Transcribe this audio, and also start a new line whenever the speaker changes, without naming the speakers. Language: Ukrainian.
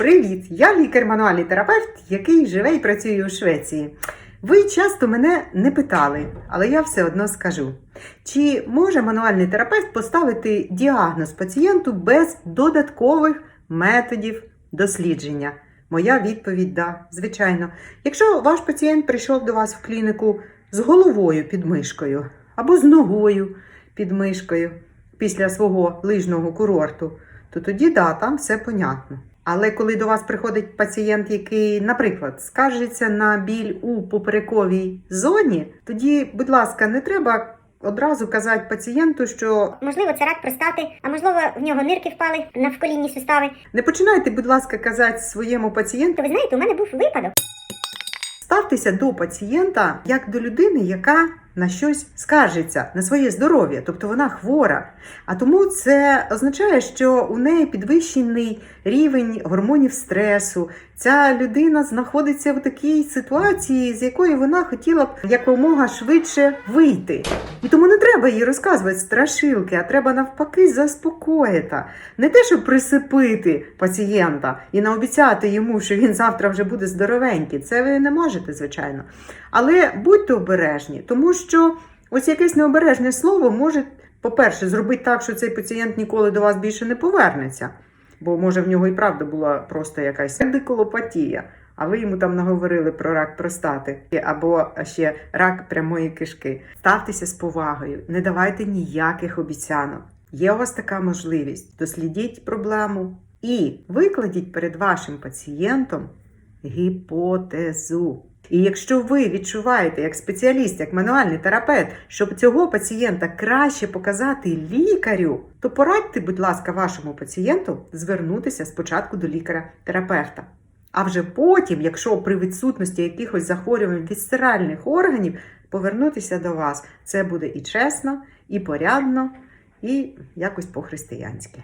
Привіт! Я лікар-мануальний терапевт, який живе і працює у Швеції. Ви часто мене не питали, але я все одно скажу. Чи може мануальний терапевт поставити діагноз пацієнту без додаткових методів дослідження? Моя відповідь да, звичайно. Якщо ваш пацієнт прийшов до вас в клініку з головою під мишкою або з ногою під мишкою після свого лижного курорту, то тоді да, там все понятно. Але коли до вас приходить пацієнт, який, наприклад, скаржиться на біль у поперековій зоні, тоді, будь ласка, не треба одразу казати пацієнту, що
Можливо, це рак простати, а можливо, в нього нирки впали на вколінні сустави.
не починайте, будь ласка, казати своєму пацієнту.
Ви знаєте, у мене був випадок.
Ставтеся до пацієнта як до людини, яка на щось скаржиться, на своє здоров'я, тобто вона хвора. А тому це означає, що у неї підвищений рівень гормонів стресу. Ця людина знаходиться в такій ситуації, з якої вона хотіла б якомога швидше вийти. І тому не треба їй розказувати страшилки, а треба навпаки заспокоїти. Не те, щоб присипити пацієнта і наобіцяти йому, що він завтра вже буде здоровенький. Це ви не можете, звичайно. Але будьте обережні, тому що ось якесь необережне слово може, по-перше, зробити так, що цей пацієнт ніколи до вас більше не повернеться. Бо може в нього і правда була просто якась диколопатія, а ви йому там наговорили про рак простати або ще рак прямої кишки. Ставтеся з повагою, не давайте ніяких обіцянок. Є у вас така можливість. Дослідіть проблему і викладіть перед вашим пацієнтом гіпотезу. І якщо ви відчуваєте як спеціаліст, як мануальний терапевт, щоб цього пацієнта краще показати лікарю, то порадьте, будь ласка, вашому пацієнту звернутися спочатку до лікаря-терапевта. А вже потім, якщо при відсутності якихось захворювань вісцеральних органів, повернутися до вас. Це буде і чесно, і порядно, і якось по-християнськи.